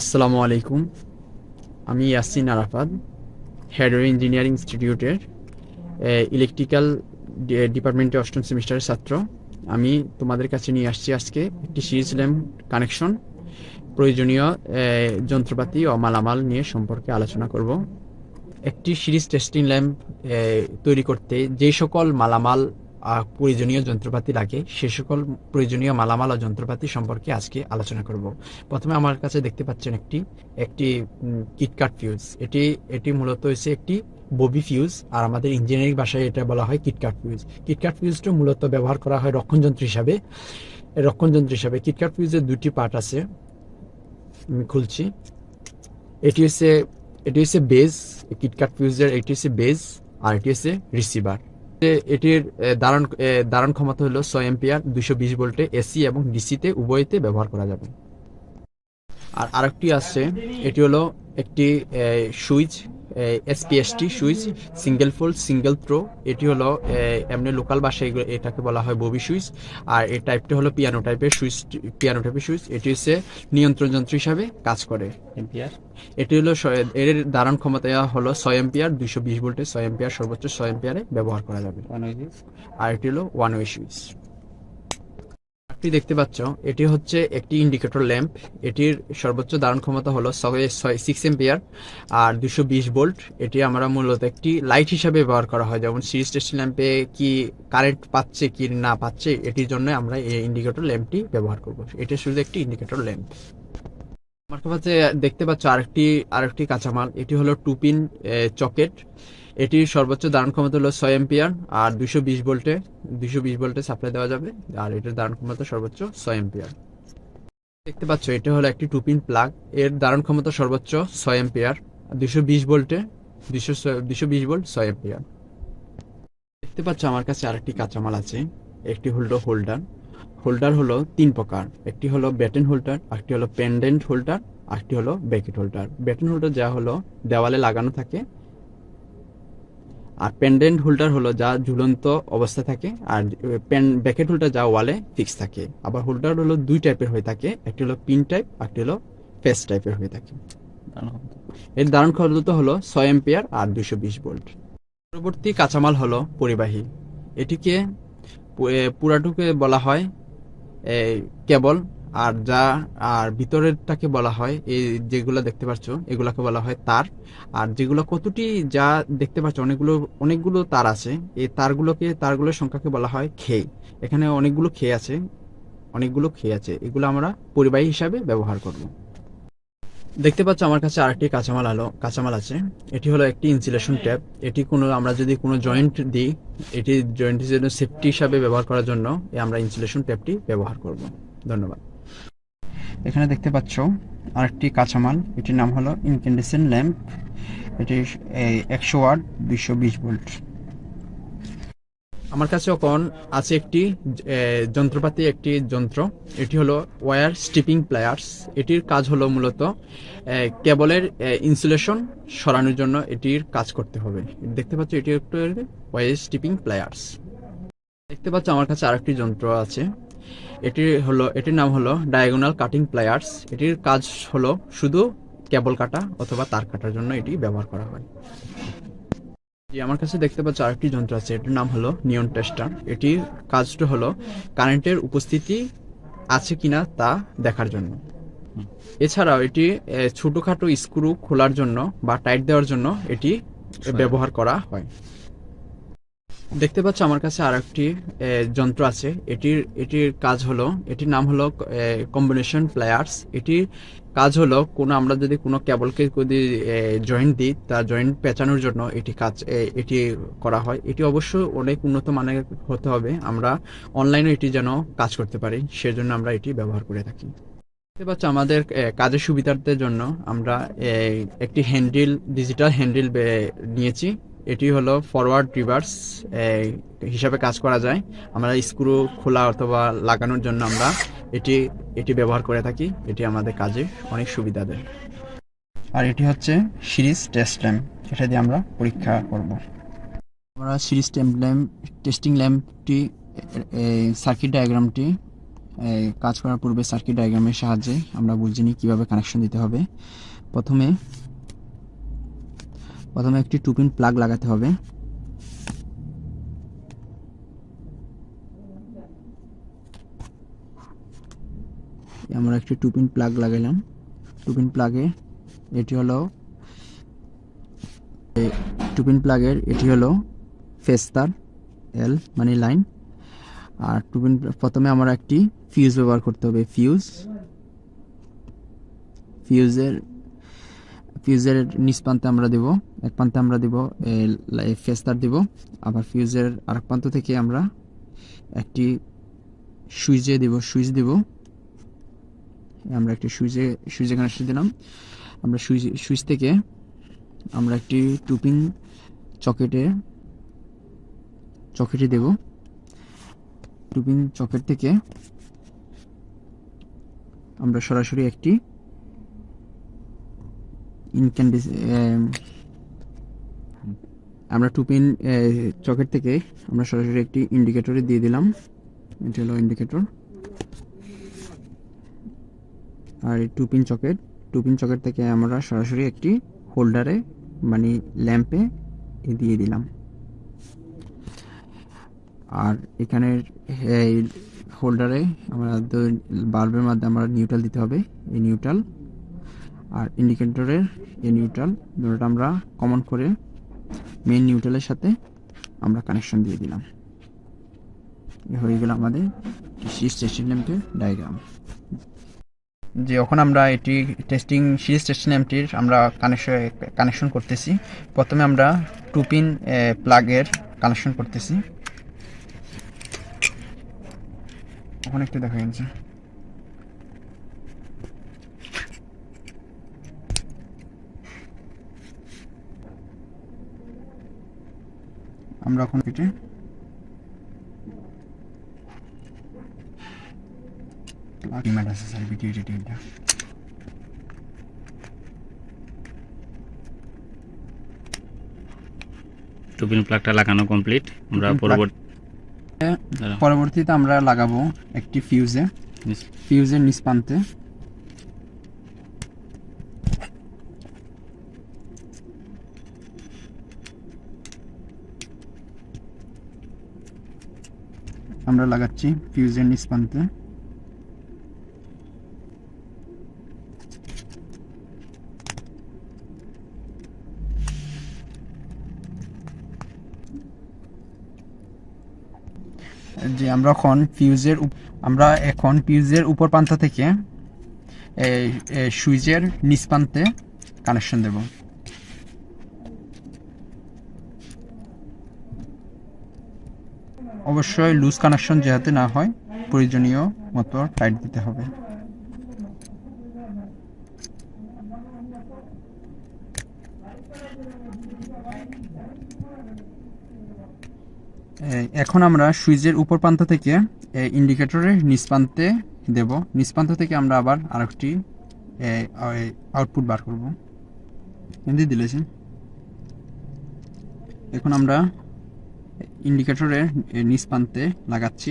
আসসালামু আলাইকুম। আমি ইয়াসিন আরাফাত হেডওয়ে ইঞ্জিনিয়ারিং ইনস্টিটিউটের ইলেকট্রিক্যাল ডিপার্টমেন্টে অষ্টম সেমিস্টারের ছাত্র। আমি তোমাদের কাছে নিয়ে আসছি আজকে একটি সিরিজ ল্যাম্প কানেকশন প্রয়োজনীয় যন্ত্রপাতি ও মালামাল নিয়ে সম্পর্কে আলোচনা করব। একটি সিরিজ টেস্টিং ল্যাম্প তৈরি করতে যে সকল মালামাল প্রয়োজনীয় যন্ত্রপাতি লাগে, সে সকল প্রয়োজনীয় মালামাল যন্ত্রপাতি সম্পর্কে আজকে আলোচনা করব। প্রথমে আমার কাছে দেখতে পাচ্ছেন একটি একটি কিটকাট ফিউজ এটি এটি মূলত হচ্ছে একটি ববি ফিউজ আর আমাদের ইঞ্জিনিয়ারিং ভাষায় এটা বলা হয় কিটকাট ফিউজ কিটকাট ফিউজটা মূলত ব্যবহার করা হয় রক্ষণযন্ত্র হিসাবে। রক্ষণযন্ত্র হিসাবে কিটকাট ফিউজের দুটি পার্ট আছে, আমি খুলছি। এটি হচ্ছে এটি হচ্ছে বেজ কিটকাট ফিউজের এটি হচ্ছে বেজ আর এটি হচ্ছে রিসিভার এটির ধারণ ধারণ ক্ষমতা হলো ছয় এম্পিয়ার দুশো বিশ ভোল্টে এসি এবং ডিসিতে উভয়তে ব্যবহার করা যাবে। আর আরেকটি আছে, এটি হলো একটি switch SPST switch single fold single throw এটি হলো এমনি লোকাল ভাষায় এটাকে বলা হয় ববি সুইচ আর এই টাইপটি হলো পিয়ানো টাইপের সুইচ পিয়ানো টাইপের সুইচ এটি হচ্ছে নিয়ন্ত্রণ যন্ত্র হিসাবে কাজ করে। এম্পিয়ার এটি হলো এর ধারণ ক্ষমতা হলো ছয় এম্পিয়ার দুশো বিশ ভোল্টে ছয় এম্পিয়ার সর্বোচ্চ ছয় এম্পিয়ারে ব্যবহার করা যাবে। আর এটি হলো ওয়ান ওয়ে সুইচ আপনি দেখতে পাচ্ছ, এটি হচ্ছে একটি ইন্ডিকেটর ল্যাম্প এটির সর্বোচ্চ ধারণ ক্ষমতা হলো ছয় সিক্স এম্পিয়ার আর দুশো বিশ ভোল্ট এটি আমরা মূলত একটি লাইট হিসাবে ব্যবহার করা হয়, যেমন সিরিজ টেস্টিং ল্যাম্পে কি কারেন্ট পাচ্ছে, কি না পাচ্ছে, এটির জন্য আমরা এই ইন্ডিকেটর ল্যাম্পটি ব্যবহার করব। এটি শুধু একটি ইন্ডিকেটর ল্যাম্প আমার দেখতে পাচ্ছ আরেকটি আরেকটি কাঁচামাল। এটি হলো টু পিন চকেট। এটির সর্বোচ্চ ধারণ ক্ষমতা হলো ছয় এম্পিয়ার আর দুশো বিশ ভোল্টে দুশো বিশ ভোল্টে সাপ্লাই দেওয়া যাবে আর এটার ধারণ ক্ষমতা সর্বোচ্চ ছয় এম্পিয়ার দেখতে পাচ্ছ, এটা হলো একটি টু পিন প্লাগ। এর ধারণ ক্ষমতা সর্বোচ্চ ছয় এম্পিয়ার দুশো বিশ ভোল্টে দুশো দুশো বিশ ভোল্ট ছয় এম্পিয়ার দেখতে পাচ্ছ, আমার কাছে আরেকটি কাঁচামাল আছে। একটি হলো হোল্ডার। হোল্ডার হলো তিন প্রকার। একটি হলো ব্যাটেন হোল্ডার একটি হলো পেন্ডেন্ট হোল্ডার আরেকটি হলো ব্যাকেট হোল্ডার ব্যাটেন হোল্ডার যা হলো দেওয়ালে লাগানো থাকে, আর পেন্ডেন্ট হোল্ডার হলো যা ঝুলন্ত অবস্থা থাকে, আর পেন ব্যাকেট হোল্ডার যা ওয়ালে ফিক্স থাকে। আবার হোল্ডার হলো দুই টাইপের হয়ে থাকে, একটি হলো পিন টাইপ একটি হলো ফেস টাইপের হয়ে থাকে। এর ধারণ ক্ষমতা হলো ছয় এম্পিয়ার আর দুশো বিশ ভোল্ট পরবর্তী কাঁচামাল হলো পরিবাহী। এটিকে পুরাটুকে বলা হয় কেবল আর যা, আর ভিতরেরটাকে বলা হয়, এই যেগুলো দেখতে পাচ্ছ, এগুলাকে বলা হয় তার। আর যেগুলো কতটি যা দেখতে পাচ্ছ, অনেকগুলো অনেকগুলো তার আছে। এই তারগুলোকে, তারগুলোর সংখ্যাকে বলা হয় খে এখানে অনেকগুলো খে আছে, অনেকগুলো খে আছে। এগুলো আমরা পরিবাহী হিসাবে ব্যবহার করব। দেখতে পাচ্ছ আমার কাছে আরেকটি কাঁচামাল আলো, কাঁচামাল আছে। এটি হলো একটি ইনসুলেশন ট্যাপ এটি কোনো, আমরা যদি কোনো জয়েন্ট দিই, এটি জয়েন্টের জন্য সেফটি হিসাবে ব্যবহার করার জন্য আমরা ইনসুলেশন ট্যাপটি ব্যবহার করব। ধন্যবাদ। এখানে দেখতে পাচ্ছ আরেকটি কাঁচামাল। এটির নাম হলো ইনকেন্ডেসেন্ট ল্যাম্প এটি একশো ওয়াট, দুইশো বিশ ভোল্ট। আমার কাছে এখন আছে একটি যন্ত্রপাতি, একটি যন্ত্র। এটি হলো ওয়্যার স্টিপিং প্লেয়ার্স। এটির কাজ হলো মূলত কেবলের ইনসুলেশন সরানোর জন্য এটির কাজ করতে হবে। দেখতে পাচ্ছ, এটি একটু ওয়্যার স্টিপিং প্লেয়ার্স। দেখতে পাচ্ছ, আমার কাছে আরেকটি যন্ত্র আছে। এটি হলো, এটির নাম হলো ডায়াগোনাল কাটিং প্লেয়ার্স। এটির কাজ হলো শুধু কেবল কাটা অথবা তার কাটার জন্য এটি ব্যবহার করা হয়। জি আমার কাছে দেখতে পাচ্ছ আরেকটি যন্ত্র আছে এটির নাম হলো নিয়ন টেস্টার। এটির কাজটা হলো কারেন্টের উপস্থিতি আছে কিনা তা দেখার জন্য। এছাড়াও এটি ছোটোখাটো ছোটখাটো স্ক্রু খোলার জন্য বা টাইট দেওয়ার জন্য এটি ব্যবহার করা হয়। দেখতে পাচ্ছ আমার কাছে আর একটি যন্ত্র আছে। এটির এটির কাজ হলো, এটির নাম হলো কম্বিনেশন প্লেয়ার্স এটির কাজ হলো, কোনো, আমরা যদি কোনো কেবলকে যদি জয়েন্ট দিই, তা জয়েন্ট পেঁচানোর জন্য এটি কাজ এটি করা হয়। এটি অবশ্য অনেক উন্নত মানের হতে হবে। আমরা অনলাইনে এটি যেন কাজ করতে পারি, সেজন্য আমরা এটি ব্যবহার করে থাকি। দেখতে পাচ্ছ আমাদের কাজের সুবিধার্থের জন্য আমরা একটি হ্যান্ডেল ডিজিটাল হ্যান্ডেল নিয়েছি। এটি হলো ফরওয়ার্ড রিভার্স হিসাবে কাজ করা যায়। আমরা স্ক্রু খোলা অথবা লাগানোর জন্য আমরা এটি এটি ব্যবহার করে থাকি। এটি আমাদের কাজে অনেক সুবিধা দেয়। আর এটি হচ্ছে সিরিজ টেস্ট ল্যাম্প এটা দিয়ে আমরা পরীক্ষা করব। আমরা সিরিজ টেম্প ল্যাম্প টেস্টিং ল্যাম্পটি সার্কিট ডায়াগ্রামটি কাজ করার পূর্বে সার্কিট ডায়াগ্রামের সাহায্যে আমরা বুঝে নিই কীভাবে কানেকশন দিতে হবে। প্রথমে প্রথমে একটি টুপিন প্লাগ লাগাতে হবে। আমরা একটি টুপিন প্লাগ লাগালাম। টুপিন প্লাগে এটি হলো, এই টুপিন প্লাগের এটি হলো ফেস্তার এল মানে লাইন আর টুপিন, প্রথমে আমরা একটি ফিউজ ব্যবহার করতে হবে ফিউজ ফিউজের ফিউজের নিচ প্রান্তে আমরা দেব, এক প্রান্তে আমরা দেব ফেস্তার দেব, আবার ফিউজের আরেক প্রান্ত থেকে আমরা একটি সুইচে দেব, সুইচ দেব। আমরা একটি সুইচে সুইচে কানেকশন দিলাম। আমরা সুইচ সুইচ থেকে আমরা একটি টুপিং চকেটে চকেটে দেব। টুপিং চকেট থেকে আমরা সরাসরি একটি ইনক্যান্ডিস আমরা টুপিন চকেট থেকে আমরা সরাসরি একটি ইন্ডিকেটরে দিয়ে দিলাম। এটা হলো ইন্ডিকেটর আর এই two two pin socket two pin socket থেকে আমরা সরাসরি একটি হোল্ডারে মানে ল্যাম্পে দিয়ে দিলাম। আর এখানের এই হোল্ডারে আমরা বাল্বের মাধ্যমে আমরা নিউট্রাল দিতে হবে, এই নিউট্রাল আর ইন্ডিকেটরের এ নিউট্রাল দুটোটা আমরা কমন করে মেন নিউট্রালের সাথে আমরা কানেকশন দিয়ে দিলাম। হয়ে গেল আমাদের টেস্টিং ল্যাম্পের ডায়াগ্রাম যে যখন আমরা এটি টেস্টিং সিরিজ টেস্টিং ল্যাম্পটির আমরা কানেকশন কানেকশন করতেছি। প্রথমে আমরা টু পিন প্লাগের কানেকশন করতেছি। ওখানে একটু দেখা যাচ্ছে আমরা এখন কেটে ইমেল আছে স্যার ভিডিও এডিটিংটা টুপিন প্লাগটা লাগানো কমপ্লিট আমরা পরবর্তী পরবর্তীতে আমরা লাগাবো একটি ফিউজে ফিউজের নিচ আমরা লাগাচ্ছি ফিউজের নিচ প্রান্তে যে আমরা এখন ফিউজের আমরা এখন ফিউজের উপর প্রান্ত থেকে সুইচের নিচ প্রান্তে কানেকশন দেব। অবশ্যই লুজ কানেকশন যাতে না হয়, প্রয়োজনীয় মতো টাইট দিতে হবে। এখন আমরা সুইচের উপর প্রান্ত থেকে ইন্ডিকেটরের নিচ প্রান্তে দেব। নিচ প্রান্ত থেকে আমরা আবার আরেকটি আউটপুট বার করব। এমনি দিলেছি এখন আমরা ইন্ডিকেটরের নিচ প্রান্তে লাগাচ্ছি।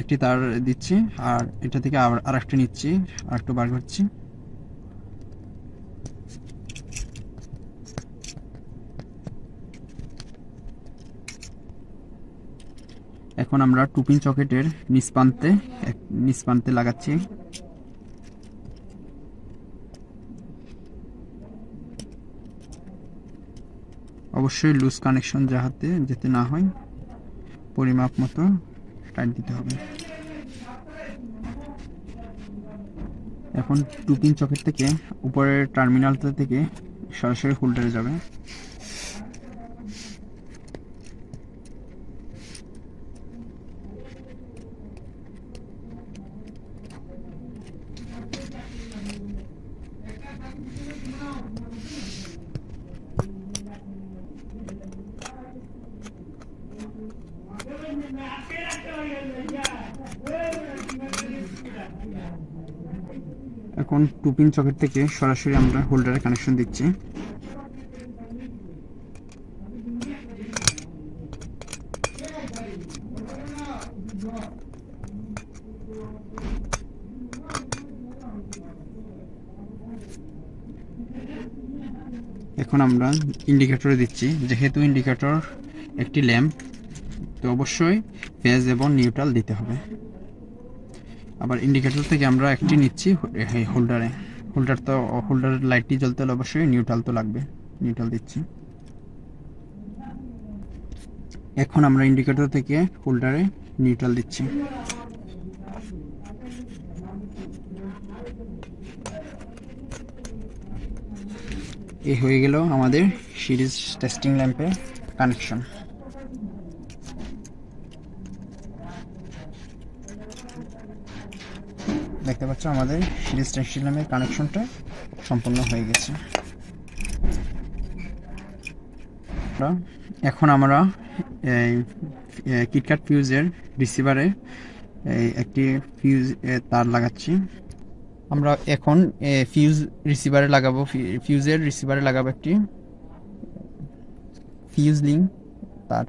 একটি তার দিচ্ছি আর এটা থেকে আবার আরেকটি নিচ্ছি, আরেকটু বার করছি। এখন আমরা টুপিন চকেটের নিচ প্রান্তে লাগাচ্ছি। অবশ্যই লুজ কানেকশন যাহাতে যেতে না হয়, পরিমাপ মতো টাইট দিতে হবে। এখন টুপিন চকের থেকে উপরের টার্মিনালটা থেকে সরাসরি হোল্ডারে যাবে। এখন টু পিন চকেট থেকে সরাসরি আমরা হোল্ডারে কানেকশন দিচ্ছি। এখন আমরা ইন্ডিকেটরে দিচ্ছি। যেহেতু ইন্ডিকেটর একটি ল্যাম্প, তো অবশ্যই ফেজ এবং নিউট্রাল দিতে হবে। আবার ইন্ডিকেটর থেকে আমরা একটি নিচ্ছি হোল্ডারে হোল্ডার তো হোল্ডারের লাইটটি জ্বলতে হলে অবশ্যই নিউট্রাল তো লাগবে। নিউট্রাল দিচ্ছি। এখন আমরা ইন্ডিকেটর থেকে হোল্ডারে নিউট্রাল দিচ্ছি। এই হয়ে গেল আমাদের সিরিজ টেস্টিং ল্যাম্পের কানেকশন দেখতে পাচ্ছ আমাদের সিরিজ ল্যাম্পের কানেকশনটা সম্পূর্ণ হয়ে গেছে। এখন আমরা এই কিটকাট ফিউজের রিসিভারে এই একটি ফিউজ তার লাগাচ্ছি। আমরা এখন ফিউজ রিসিভারে লাগাবো ফিউজের রিসিভারে লাগাবো একটি ফিউজ লিঙ্ক তার